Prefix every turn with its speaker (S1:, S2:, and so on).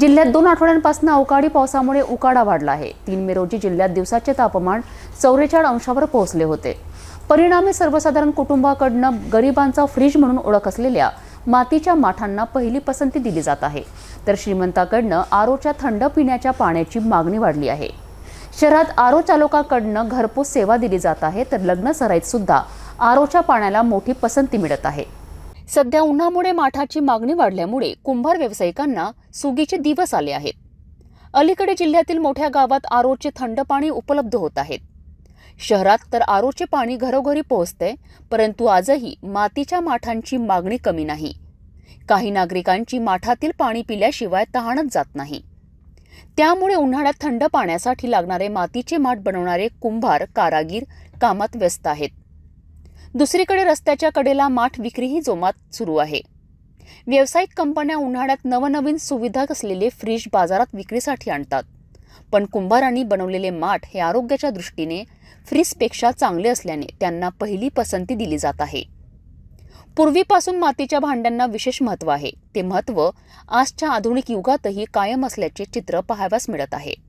S1: जिल्ह्यात दोन आठवड्यांपासून अवकाळी पावसामुळे उकाडा वाढला आहे. तीन मे रोजी जिल्ह्यात दिवसाचे तापमान चौवेचाळीस अंशावर पोहोचले होते. परिणामी सर्वसाधारण कुटुंबाकडनं गरिबांचा फ्रीज म्हणून ओळख असलेल्या मातीच्या माठांना पहिली पसंती दिली जात आहे. तर श्रीमंताकडनं आरोच्या थंड पिण्याच्या पाण्याची मागणी वाढली आहे. शहरात आरो चालकाकडनं घरपोच सेवा दिली जात आहे तर लग्न सराईत सुद्धा आरोच्या पाण्याला मोठी पसंती मिळत आहे. सध्या उन्हामुळे माठाची मागणी वाढल्यामुळे कुंभार व्यावसायिकांना सुगीचे दिवस आले आहेत. अलीकडे जिल्ह्यातील मोठ्या गावात आरोचे थंड पाणी उपलब्ध होत आहेत. शहरात तर आरोचे पाणी घरोघरी पोहोचते परंतु आजही मातीच्या माठांची मागणी कमी नाही. काही नागरिकांची माठातील पाणी पिल्याशिवाय तहानच जात नाही. त्यामुळे उन्हाळ्यात थंड पाण्यासाठी लागणारे मातीचे माठ बनवणारे कुंभार कारागीर कामात व्यस्त आहेत. दुसरीकडे रस्त्याच्या कडेला माठ विक्रीही जोमात सुरू आहे. व्यावसायिक कंपन्या उन्हाळ्यात नवनवीन सुविधा असलेले फ्रीज बाजारात विक्रीसाठी आणतात. पण कुंभारांनी बनवलेले माठ हे आरोग्याच्या दृष्टीने फ्रीजपेक्षा चांगले असल्याने त्यांना पहिली पसंती दिली जात आहे. पूर्वीपासून मातीच्या भांड्यांना विशेष महत्त्व आहे. ते महत्त्व आजच्या आधुनिक युगातही कायम असल्याचे चित्र पाहाव्यास मिळत आहे.